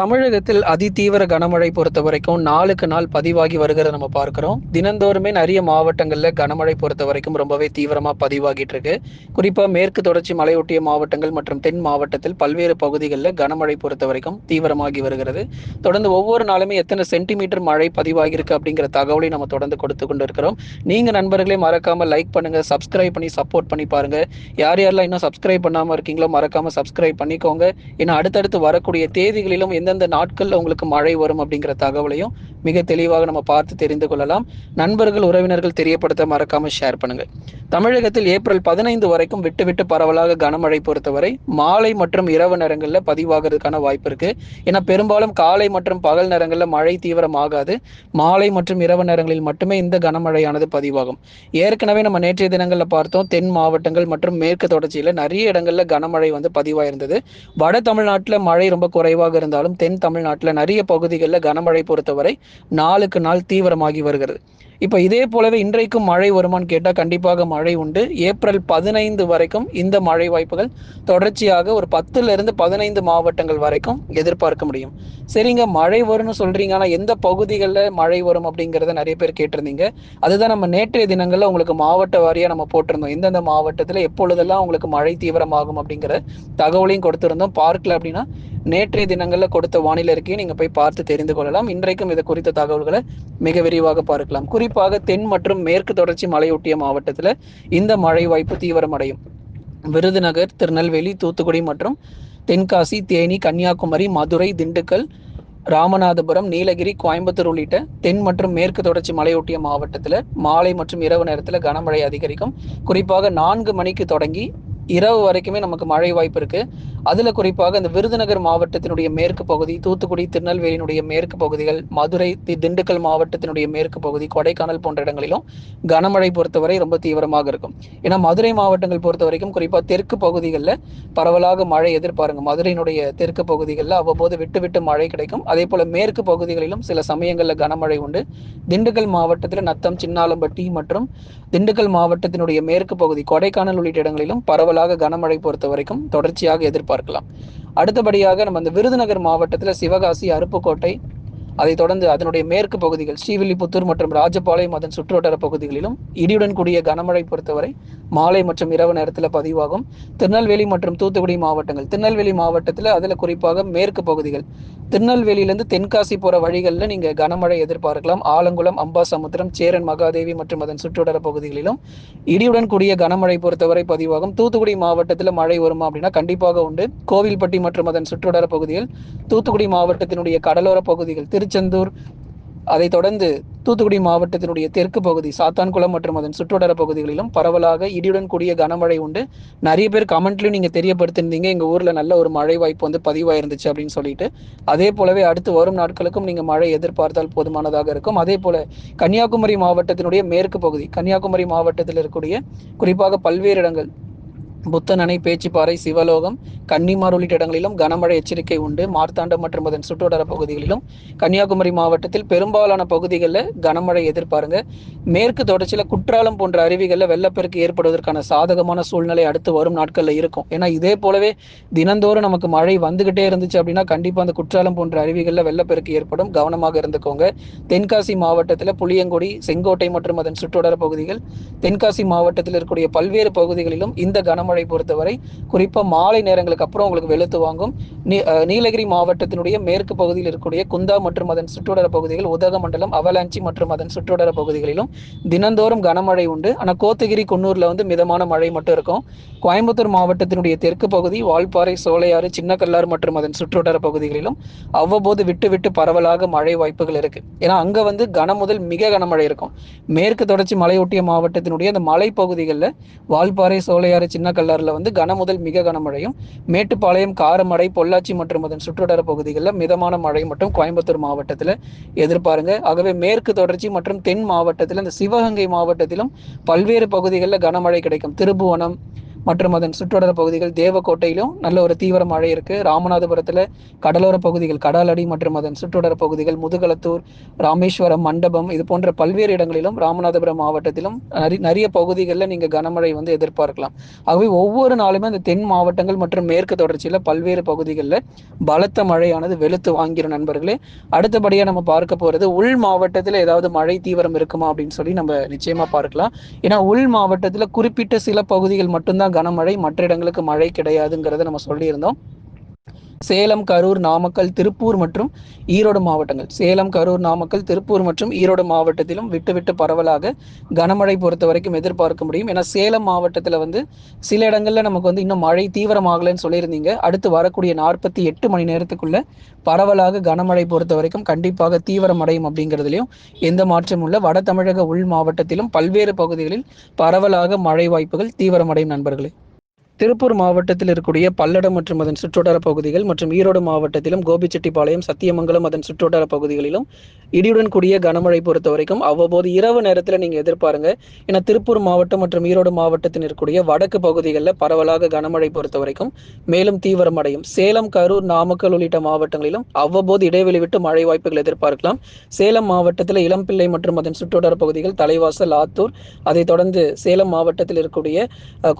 தமிழகத்தில் அதிதீவிர கனமழை பொறுத்த வரைக்கும் நாளுக்கு நாள் பதிவாகி வருகிறத நம்ம பார்க்கிறோம். தினந்தோறுமே நிறைய மாவட்டங்களில் கனமழை பொறுத்த வரைக்கும் ரொம்பவே தீவிரமாக பதிவாகிட்டு இருக்கு குறிப்பாக மேற்கு தொடர்ச்சி மலையொட்டிய மாவட்டங்கள் மற்றும் தென் மாவட்டத்தில் பல்வேறு பகுதிகளில் கனமழை பொறுத்த வரைக்கும் தீவிரமாகி வருகிறது. தொடர்ந்து ஒவ்வொரு நாளுமே எத்தனை சென்டிமீட்டர் மழை பதிவாகியிருக்கு அப்படிங்கிற தகவலை நம்ம தொடர்ந்து கொடுத்து கொண்டு இருக்கிறோம் நீங்கள் நண்பர்களே மறக்காமல் லைக் பண்ணுங்க சப்ஸ்கிரைப் பண்ணி சப்போர்ட் பண்ணி பாருங்க. யார் யாரெல்லாம் இன்னும் சப்ஸ்கிரைப் பண்ணாமல் இருக்கீங்களோ மறக்காமல் சப்ஸ்கிரைப் பண்ணிக்கோங்க. ஏன்னா அடுத்தடுத்து வரக்கூடிய தேதிகளிலும் எந்த எந்தெந்த நாட்கள்ல உங்களுக்கு மழை வரும் அப்படிங்கிற தகவலையும் மிக தெளிவாக நம்ம பார்த்து தெரிந்து கொள்ளலாம். நண்பர்கள் உறவினர்கள் தெரியப்படுத்த மறக்காம ஷேர் பண்ணுங்க. தமிழகத்தில் ஏப்ரல் பதினைந்து வரைக்கும் விட்டு விட்டு பரவலாக கனமழை பொறுத்தவரை மாலை மற்றும் இரவு நேரங்களில் பதிவாகிறதுக்கான வாய்ப்பு இருக்கு. ஏன்னா பெரும்பாலும் காலை மற்றும் பகல் நேரங்களில் மழை தீவிரமாகாது. மாலை மற்றும் இரவு நேரங்களில் மட்டுமே இந்த கனமழையானது பதிவாகும். ஏற்கனவே நம்ம நேற்றைய தினங்களில் பார்த்தோம் தென் மாவட்டங்கள் மற்றும் மேற்கு தொடர்ச்சியில் நிறைய இடங்களில் கனமழை வந்து பதிவாயிருந்தது. வட தமிழ்நாட்டில் மழை ரொம்ப குறைவாக இருந்தாலும் தென் தமிழ்நாட்டில் நிறைய பகுதிகளில் கனமழை பொறுத்தவரை நாளுக்கு நாள் தீவிரமாகி வருகிறது. இப்போ இதே போலவே இன்றைக்கும் மழை வருமான்னு கேட்டால் கண்டிப்பாக மழை உண்டு. ஏப்ரல் பதினைந்து வரைக்கும் இந்த மழை வாய்ப்புகள் தொடர்ச்சியாக ஒரு பத்துல இருந்து பதினைந்து மாவட்டங்கள் வரைக்கும் எதிர்பார்க்க முடியும். சரிங்க மழை வரும்னு சொல்றீங்க. ஆனால் எந்த பகுதிகளில் மழை வரும் அப்படிங்கிறத நிறைய பேர் கேட்டிருந்தீங்க. அதுதான் நம்ம நேற்றைய தினங்களில் உங்களுக்கு மாவட்ட வாரியாக நம்ம போட்டிருந்தோம். எந்தெந்த மாவட்டத்தில் எப்பொழுதெல்லாம் உங்களுக்கு மழை தீவிரமாகும் அப்படிங்கிற தகவலையும் கொடுத்திருந்தோம். பார்க்கல அப்படின்னா நேற்றைய தினங்களில் கொடுத்த வானிலை இருக்கையும் நீங்கள் போய் பார்த்து தெரிந்து கொள்ளலாம். இன்றைக்கும் இது குறித்த தகவல்களை மிக விரிவாக பார்க்கலாம். குறிப்பாக தென் மற்றும் மேற்கு தொடர்ச்சி மலையொட்டிய மாவட்டத்தில் இந்த மழை வாய்ப்பு தீவிரமடையும். விருதுநகர் திருநெல்வேலி தூத்துக்குடி மற்றும் தென்காசி தேனி கன்னியாகுமரி மதுரை திண்டுக்கல் ராமநாதபுரம் நீலகிரி கோயம்புத்தூர் உள்ளிட்ட தென் மற்றும் மேற்கு தொடர்ச்சி மலையொட்டிய மாவட்டத்தில் மாலை மற்றும் இரவு நேரத்தில் கனமழை அதிகரிக்கும். குறிப்பாக நான்கு மணிக்கு தொடங்கி இரவு வரைக்குமே நமக்கு மழை வாய்ப்பு இருக்கு. அதுல குறிப்பாக இந்த விருதுநகர் மாவட்டத்தினுடைய மேற்கு பகுதி தூத்துக்குடி திருநெல்வேலியினுடைய மேற்கு பகுதிகள் மதுரை தி- திண்டுக்கல் மாவட்டத்தினுடைய மேற்கு பகுதி கொடைக்கானல் போன்ற இடங்களிலும் கனமழை பொறுத்தவரை ரொம்ப தீவிரமாக இருக்கும். ஏன்னா மதுரை மாவட்டங்கள் பொறுத்த வரைக்கும் குறிப்பா தெற்கு பகுதிகளில் பரவலாக மழை எதிர்பாருங்க. மதுரையினுடைய தெற்கு பகுதிகளில் அவ்வப்போது விட்டு விட்டு மழை கிடைக்கும். அதே போல மேற்கு பகுதிகளிலும் சில சமயங்களில் கனமழை உண்டு. திண்டுக்கல் மாவட்டத்தில் நத்தம் சின்னாலம்பட்டி மற்றும் திண்டுக்கல் மாவட்டத்தினுடைய மேற்கு பகுதி கொடைக்கானல் உள்ளிட்ட இடங்களிலும் பரவலாக கனமழை பொறுத்த வரைக்கும் தொடர்ச்சியாக எதிர்பார்க்கலாம். அடுத்தபடியாக நம்ம அந்த விருதுநகர் மாவட்டத்தில் சிவகாசி அருப்புக்கோட்டை அதைத் தொடர்ந்து அதனுடைய மேற்கு பகுதிகள் ஸ்ரீவில்லிபுத்தூர் மற்றும் ராஜபாளையம் அதன் சுற்றுவட்டார பகுதிகளிலும் இடியுடன் கூடிய கனமழை பொறுத்தவரை மாலை மற்றும் இரவு நேரத்தில் பதிவாகும். திருநெல்வேலி மற்றும் தூத்துக்குடி மாவட்டங்கள். திருநெல்வேலி மாவட்டத்தில் அதில் குறிப்பாக மேற்கு பகுதிகள். திருநெல்வேலியிலேருந்து தென்காசி போகிற வழிகளில் நீங்கள் கனமழை எதிர்பார்க்கலாம். ஆலங்குளம் அம்பாசமுத்திரம் சேரன் மகாதேவி மற்றும் அதன் சுற்றுவட பகுதிகளிலும் இடியுடன் கூடிய கனமழை பொறுத்தவரை பதிவாகும். தூத்துக்குடி மாவட்டத்தில் மழை வருமா அப்படின்னா கண்டிப்பாக உண்டு. கோவில்பட்டி மற்றும் அதன் சுற்றுவட பகுதிகள் தூத்துக்குடி மாவட்டத்தினுடைய கடலோர பகுதிகள் திருச்செந்தூர் அதைத் தொடர்ந்து தூத்துக்குடி மாவட்டத்தினுடைய தெற்கு பகுதி சாத்தான்குளம் மற்றும் அதன் சுற்றுவட்டார பகுதிகளிலும் பரவலாக இடியுடன் கூடிய கனமழை உண்டு. நிறைய பேர் கமெண்ட்லையும் நீங்கள் தெரியப்படுத்திருந்தீங்க. எங்கள் ஊரில் நல்ல ஒரு மழை வாய்ப்பு வந்து பதிவாயிருந்துச்சு அப்படின்னு சொல்லிட்டு. அதே போலவே அடுத்து வரும் நாட்களுக்கும் நீங்கள் மழை எதிர்பார்த்தால் போதுமானதாக இருக்கும். அதே போல கன்னியாகுமரி மாவட்டத்தினுடைய மேற்கு பகுதி கன்னியாகுமரி மாவட்டத்தில் இருக்கக்கூடிய குறிப்பாக பல்வேறு இடங்கள் புத்தன் அணை பேச்சிப்பாறை சிவலோகம் கன்னிமார் உள்ளிட்ட இடங்களிலும் கனமழை எச்சரிக்கை உண்டு. மார்த்தாண்டம் மற்றும் அதன் சுற்றுவட்டார பகுதிகளிலும் கன்னியாகுமரி மாவட்டத்தில் பெரும்பாலான பகுதிகளில் கனமழை எதிர்பாருங்க. மேற்கு தொடர்ச்சியில் குற்றாலம் போன்ற அருவிகளில் வெள்ளப்பெருக்கு ஏற்படுவதற்கான சாதகமான சூழ்நிலை அடுத்து வரும் நாட்களில் இருக்கும். ஏன்னா இதே போலவே தினந்தோறும் நமக்கு மழை வந்துகிட்டே இருந்துச்சு அப்படின்னா கண்டிப்பாக அந்த குற்றாலம் போன்ற அருவிகளில் வெள்ளப்பெருக்கு ஏற்படும். கவனமாக இருந்துக்கோங்க. தென்காசி மாவட்டத்தில் புளியங்குடி செங்கோட்டை மற்றும் அதன் சுற்றுவட்டார பகுதிகள் தென்காசி மாவட்டத்தில் இருக்கக்கூடிய பல்வேறு பகுதிகளிலும் இந்த கனமழை பொறுத்தவரை குறிப்பாக மாலை நேரங்களுக்கு அப்புறம் உங்களுக்கு வெளுத்து வாங்கும். நீ- நீலகிரி மாவட்டத்தினுடைய மேற்கு பகுதியில் இருக்கக்கூடிய குந்தா மற்றும் அதன் சுற்றுவட்டார பகுதிகள் உதகமண்டலம் அவலாஞ்சி மற்றும் அதன் சுற்றுவட்டார பகுதிகளிலும் தினந்தோறும் கனமழை உண்டு. ஆனால் கோத்தகிரி குன்னூரில் வந்து மிதமான மழை மட்டும் இருக்கும். கோயம்புத்தூர் மாவட்டத்தினுடைய தெற்கு பகுதி வால்பாறை சோலையாறு சின்னக்கல்லாறு மற்றும் அதன் சுற்றுவட்டார பகுதிகளிலும் அவ்வப்போது விட்டு விட்டு பரவலாக மழை வாய்ப்புகள் இருக்கு. ஏன்னா அங்கே வந்து கன முதல் மிக கனமழை இருக்கும். மேற்கு தொடர்ச்சி மலையொட்டிய மாவட்டத்தினுடைய அந்த மலைப்பகுதிகளில் வால்பாறை சோலையாறு சின்ன சின்னக்கல்லாறுல வந்து கன முதல் மிக கனமழையும் மேட்டுப்பாளையம் காரமடை பொள்ளாச்சி மற்றும் அதன் சுற்றுவட்டார பகுதிகளில் மிதமான மழை மட்டும் கோயம்புத்தூர் மாவட்டத்தில் எதிர்பாருங்க. ஆகவே மேற்கு தொடர்ச்சி மற்றும் தென் மாவட்டத்தில் இந்த சிவகங்கை மாவட்டத்திலும் பல்வேறு பகுதிகளில் கனமழை கிடைக்கும். திருபுவனம் மற்றும் அதன் சுற்றுவட பகுதிகள் தேவக்கோட்டையிலும் நல்ல ஒரு தீவிர மழை இருக்கு. ராமநாதபுரத்தில் கடலோர பகுதிகள் கடலடி மற்றும் அதன் சுற்றுவட பகுதிகள் முதுகலத்தூர் ராமேஸ்வரம் மண்டபம் இது போன்ற பல்வேறு இடங்களிலும் ராமநாதபுரம் மாவட்டத்திலும் நிறைய பகுதிகளில் நீங்கள் கனமழை வந்து எதிர்பார்க்கலாம். ஆகவே ஒவ்வொரு நாளுமே அந்த தென் மாவட்டங்கள் மற்றும் மேற்கு தொடர்ச்சியில் பல்வேறு பகுதிகளில் பலத்த மழையானது வெளுத்து வாங்கிடும் நண்பர்களே அடுத்தபடியாக நம்ம பார்க்க போகிறது உள் மாவட்டத்தில் ஏதாவது மழை தீவிரம் இருக்குமா அப்படின்னு சொல்லி நம்ம நிச்சயமா பார்க்கலாம். ஏன்னா உள் மாவட்டத்தில் குறிப்பிட்ட சில பகுதிகள் மட்டும்தான் கனமழை மற்ற இடங்களுக்கு மழை கிடையாதுங்கிறத நம்ம சொல்லியிருந்தோம். சேலம் கரூர் நாமக்கல் திருப்பூர் மற்றும் ஈரோடு மாவட்டங்கள். சேலம் கரூர் நாமக்கல் திருப்பூர் மற்றும் ஈரோடு மாவட்டத்திலும் விட்டு விட்டு பரவலாக கனமழை பொறுத்த வரைக்கும் எதிர்பார்க்க முடியும். ஏன்னா சேலம் மாவட்டத்தில் வந்து சில இடங்களில் நமக்கு வந்து இன்னும் மழை தீவிரமாகலன்னு சொல்லியிருந்தீங்க. அடுத்து வரக்கூடிய நாற்பத்தி எட்டு மணி நேரத்துக்குள்ள பரவலாக கனமழை பொறுத்த வரைக்கும் கண்டிப்பாக தீவிரமடையும் அப்படிங்கிறதுலையும் எந்த மாற்றமும் இல்லை. வட தமிழக உள் மாவட்டத்திலும் பல்வேறு பகுதிகளில் பரவலாக மழை வாய்ப்புகள் தீவிரமடையும் நண்பர்களே. திருப்பூர் மாவட்டத்தில் இருக்கக்கூடிய பல்லடம் மற்றும் அதன் சுற்றுவட்டார பகுதிகள் மற்றும் ஈரோடு மாவட்டத்திலும் கோபிச்செட்டிப்பாளையம் சத்தியமங்கலம் அதன் சுற்றுவட்டார பகுதிகளிலும் இடியுடன் கூடிய கனமழை பொறுத்த வரைக்கும் அவ்வப்போது இரவு நேரத்தில் நீங்கள் எதிர்பாருங்க. ஏன்னா திருப்பூர் மாவட்டம் மற்றும் ஈரோடு மாவட்டத்தில் இருக்கக்கூடிய வடக்கு பகுதிகளில் பரவலாக கனமழை பொறுத்த வரைக்கும் மேலும் தீவிரமடையும் சேலம் கரூர் நாமக்கல் உள்ளிட்ட மாவட்டங்களிலும் அவ்வப்போது இடைவெளி விட்டு மழை வாய்ப்புகள் எதிர்பார்க்கலாம். சேலம் மாவட்டத்தில் இளம்பிள்ளை மற்றும் அதன் சுற்றுவட்டார பகுதிகள் தலைவாசல் ஆத்தூர் அதைத் தொடர்ந்து சேலம் மாவட்டத்தில் இருக்கக்கூடிய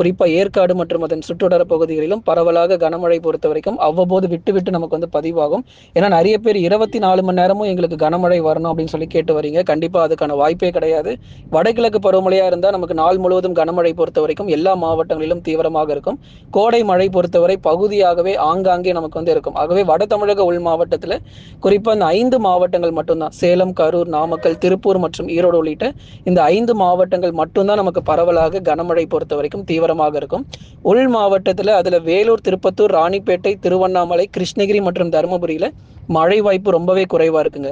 குறிப்பாக ஏற்காடு மற்றும் அதன் சுற்றுவட்டார பகுதிகளிலும் பரவலாக கனமழை பொறுத்த வரைக்கும் அவ்வப்போது விட்டு விட்டு நமக்கு வந்து பதிவாகும். ஏன்னா நிறைய பேர் இருபத்தி நாலு மணி நேரமும் எங்களுக்கு கனமழை வரணும் அப்படின்னு சொல்லி கேட்டு வரீங்க. கண்டிப்பாக அதுக்கான வாய்ப்பே கிடையாது. வடகிழக்கு பருவமழையா இருந்தால் நமக்கு நாள் முழுவதும் கனமழை பொறுத்த வரைக்கும் எல்லா மாவட்டங்களிலும் தீவிரமாக இருக்கும். கோடை மழை பொறுத்தவரை பகுதியாகவே ஆங்காங்கே நமக்கு வந்து இருக்கும். ஆகவே வட தமிழக உள் மாவட்டத்தில் குறிப்பாக இந்த ஐந்து மாவட்டங்கள் மட்டும்தான். சேலம் கரூர் நாமக்கல் திருப்பூர் மற்றும் ஈரோடு உள்ளிட்ட இந்த ஐந்து மாவட்டங்கள் மட்டும்தான் நமக்கு பரவலாக கனமழை பொறுத்த வரைக்கும் தீவிரமாக இருக்கும். உள் உள் மாவட்டத்தில் அதில் வேலூர் திருப்பத்தூர் ராணிப்பேட்டை திருவண்ணாமலை கிருஷ்ணகிரி மற்றும் தருமபுரியில் மழை வாய்ப்பு ரொம்பவே குறைவாக இருக்குங்க.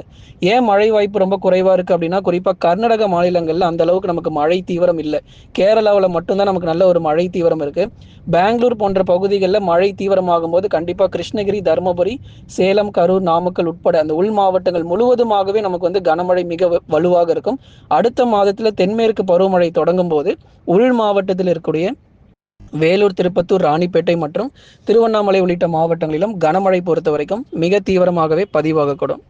ஏன் மழை வாய்ப்பு ரொம்ப குறைவாக இருக்குது அப்படின்னா குறிப்பாக கர்நாடக மாநிலங்களில் அந்த அளவுக்கு நமக்கு மழை தீவிரம் இல்லை. கேரளாவில் மட்டும்தான் நமக்கு நல்ல ஒரு மழை தீவிரம் இருக்குது பெங்களூர் போன்ற பகுதிகளில் மழை தீவிரமாகும் போது கண்டிப்பாக கிருஷ்ணகிரி தருமபுரி சேலம் கரூர் நாமக்கல் உட்பட அந்த உள் மாவட்டங்கள் முழுவதுமாகவே நமக்கு வந்து கனமழை மிக வலுவாக இருக்கும். அடுத்த மாதத்தில் தென்மேற்கு பருவமழை தொடங்கும் போது உள் மாவட்டத்தில் இருக்கக்கூடிய வேலூர் திருப்பத்தூர் ராணிப்பேட்டை மற்றும் திருவண்ணாமலை உள்ளிட்ட மாவட்டங்களிலும் கனமழை பொறுத்த வரைக்கும் மிக தீவிரமாகவே பதிவாகக்கூடும்.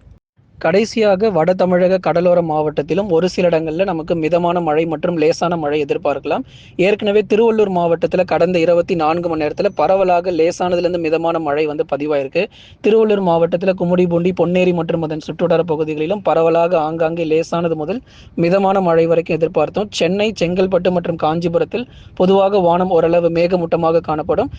கடைசியாக வட தமிழக கடலோர மாவட்டத்திலும் ஒரு சில இடங்களில் நமக்கு மிதமான மழை மற்றும் லேசான மழை எதிர்பார்க்கலாம். ஏற்கனவே திருவள்ளூர் மாவட்டத்தில் கடந்த இருபத்தி நான்கு மணி நேரத்தில் பரவலாக லேசானதுலேருந்து மிதமான மழை வந்து பதிவாயிருக்கு. திருவள்ளூர் மாவட்டத்தில் கும்முடிபூண்டி பொன்னேரி மற்றும் அதன் சுற்றுவட்டார பகுதிகளிலும் பரவலாக ஆங்காங்கே லேசானது முதல் மிதமான மழை வரைக்கும் எதிர்பார்த்தோம். சென்னை செங்கல்பட்டு மற்றும் காஞ்சிபுரத்தில் பொதுவாக வானம் ஓரளவு மேகமூட்டமாக காணப்படும்.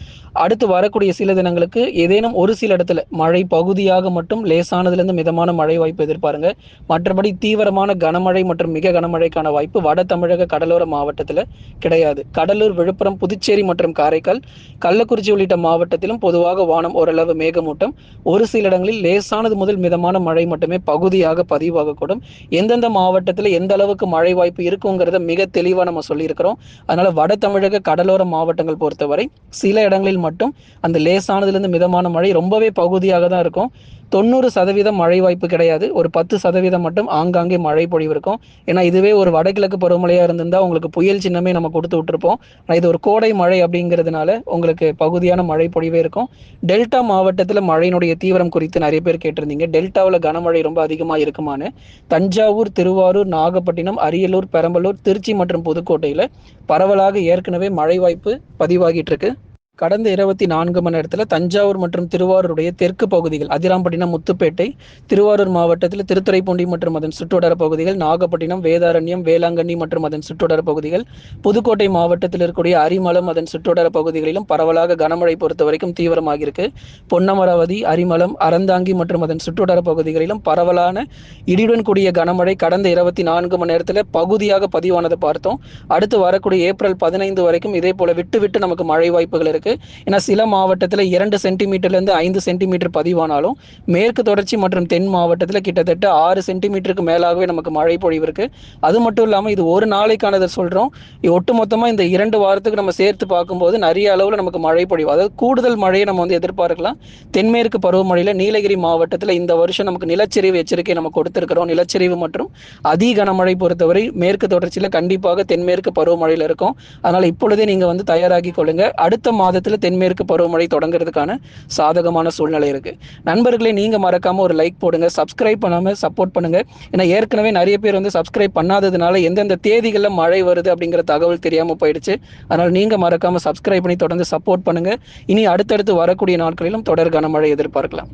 அடுத்து வரக்கூடிய சில தினங்களுக்கு ஏதேனும் ஒரு சில இடத்துல மழை பகுதியாக மட்டும் லேசானதுலேருந்து மிதமான மழை வாய்ப்பு எதிர்பாருங்க. மற்றபடி தீவிரமான கனமழை மற்றும் மிக கனமழைக்கான வாய்ப்பு வட தமிழக கடலோர மாவட்டத்தில் கிடையாது. கடலூர் விழுப்புரம் புதுச்சேரி மற்றும் காரைக்கால் கள்ளக்குறிச்சி உள்ளிட்ட மாவட்டத்திலும் பொதுவாக வானம் ஓரளவு மேகமூட்டம். ஒரு சில இடங்களில் லேசானது முதல் மிதமான மழை மட்டுமே பகுதியாக பதிவாகக்கூடும். எந்தெந்த மாவட்டத்தில் எந்த அளவுக்கு மழை வாய்ப்பு இருக்குங்கிறத மிக தெளிவாக நம்ம சொல்லியிருக்கிறோம். அதனால வட தமிழக கடலோர மாவட்டங்கள் பொறுத்தவரை சில இடங்களில் மட்டும் அந்த லேசானதுலேருந்து மிதமான மழை ரொம்பவே பகுதியாக தான் இருக்கும். தொண்ணூறு சதவீதம் மழை வாய்ப்பு கிடையாது. ஒரு பத்து சதவீதம் மட்டும் ஆங்காங்கே மழை பொழிவு இருக்கும். ஏன்னா இதுவே ஒரு வடகிழக்கு பருவமழையாக இருந்திருந்தால் உங்களுக்கு புயல் சின்னமே நம்ம கொடுத்து விட்டுருப்போம். இது ஒரு கோடை மழை அப்படிங்கிறதுனால உங்களுக்கு பகுதியான மழை பொழிவே இருக்கும். டெல்டா மாவட்டத்தில் மழையினுடைய தீவிரம் குறித்து நிறைய பேர் கேட்டிருந்தீங்க. டெல்டாவில் கனமழை ரொம்ப அதிகமாக இருக்குமான்னு. தஞ்சாவூர் திருவாரூர் நாகப்பட்டினம் அரியலூர் பெரம்பலூர் திருச்சி மற்றும் புதுக்கோட்டையில் பரவலாக ஏற்கனவே மழை வாய்ப்பு பதிவாகிட்டு இருக்கு. கடந்த இருபத்தி நான்கு மணி நேரத்தில் தஞ்சாவூர் மற்றும் திருவாரூருடைய தெற்கு பகுதிகள் அதிராம்பட்டினம் முத்துப்பேட்டை திருவாரூர் மாவட்டத்தில் திருத்துறைப்பூண்டி மற்றும் அதன் சுற்றுவட்டார பகுதிகள் நாகப்பட்டினம் வேதாரண்யம் வேளாங்கண்ணி மற்றும் அதன் சுற்றுவட்டார பகுதிகள் புதுக்கோட்டை மாவட்டத்தில் இருக்கக்கூடிய அரிமலம் அதன் சுற்றுவட்டார பகுதிகளிலும் பரவலாக கனமழை பொறுத்த வரைக்கும் தீவிரமாகியிருக்கு. பொன்னமராவதி அரிமலம் அறந்தாங்கி மற்றும் அதன் சுற்றுவட்டார பகுதிகளிலும் பரவலான இடியுடன் கூடிய கனமழை கடந்த இருபத்தி நான்கு மணி நேரத்தில் பகுதியாக பதிவானதை பார்த்தோம். அடுத்து வரக்கூடிய ஏப்ரல் பதினைந்து வரைக்கும் இதே போல விட்டு விட்டு நமக்கு மழை வாய்ப்புகள் இருக்கு. இருக்கு. ஏன்னா சில மாவட்டத்தில் இரண்டு சென்டிமீட்டர்லேருந்து ஐந்து சென்டிமீட்டர் பதிவானாலும் மேற்கு தொடர்ச்சி மற்றும் தென் மாவட்டத்தில் கிட்டத்தட்ட ஆறு சென்டிமீட்டருக்கு மேலாகவே நமக்கு மழை பொழிவு இருக்கு. அது மட்டும் இல்லாமல் இது ஒரு நாளைக்கானதை சொல்கிறோம் ஒட்டுமொத்தமாக இந்த இரண்டு வாரத்துக்கு நம்ம சேர்த்து பார்க்கும்போது நிறைய அளவில் நமக்கு மழை பொழிவு. அதாவது கூடுதல் மழையை நம்ம வந்து எதிர்பார்க்கலாம். தென்மேற்கு பருவமழையில் நீலகிரி மாவட்டத்தில் இந்த வருஷம் நமக்கு நிலச்சரிவு எச்சரிக்கை நம்ம கொடுத்துருக்கிறோம். நிலச்சரிவு மற்றும் அதி கனமழை பொறுத்தவரை மேற்கு தொடர்ச்சியில் கண்டிப்பாக தென்மேற்கு பருவமழையில் இருக்கும். அதனால் இப்பொழுதே நீங்கள் வந்து தயாராகி கொள்ளுங்க. அடுத்த மாதத்தில் தென்மேற்கு பருவமழை தொடங்குறதுக்கான சாதகமான சூழ்நிலை இருக்கு. நண்பர்களே நீங்கள் மறக்காம ஒரு லைக் போடுங்க சப்ஸ்கிரைப் பண்ணாமல் சப்போர்ட் பண்ணுங்க. ஏன்னா ஏற்கனவே நிறைய பேர் வந்து சப்ஸ்கிரைப் பண்ணாததுனால எந்தெந்த தேதிகளில் மழை வருது அப்படிங்கிற தகவல் தெரியாமல் போயிடுச்சு. அதனால் நீங்கள் மறக்காம சப்ஸ்கிரைப் பண்ணி தொடர்ந்து சப்போர்ட் பண்ணுங்க. இனி அடுத்தடுத்து வரக்கூடிய நாட்களிலும் தொடர் கனமழை எதிர்பார்க்கலாம்.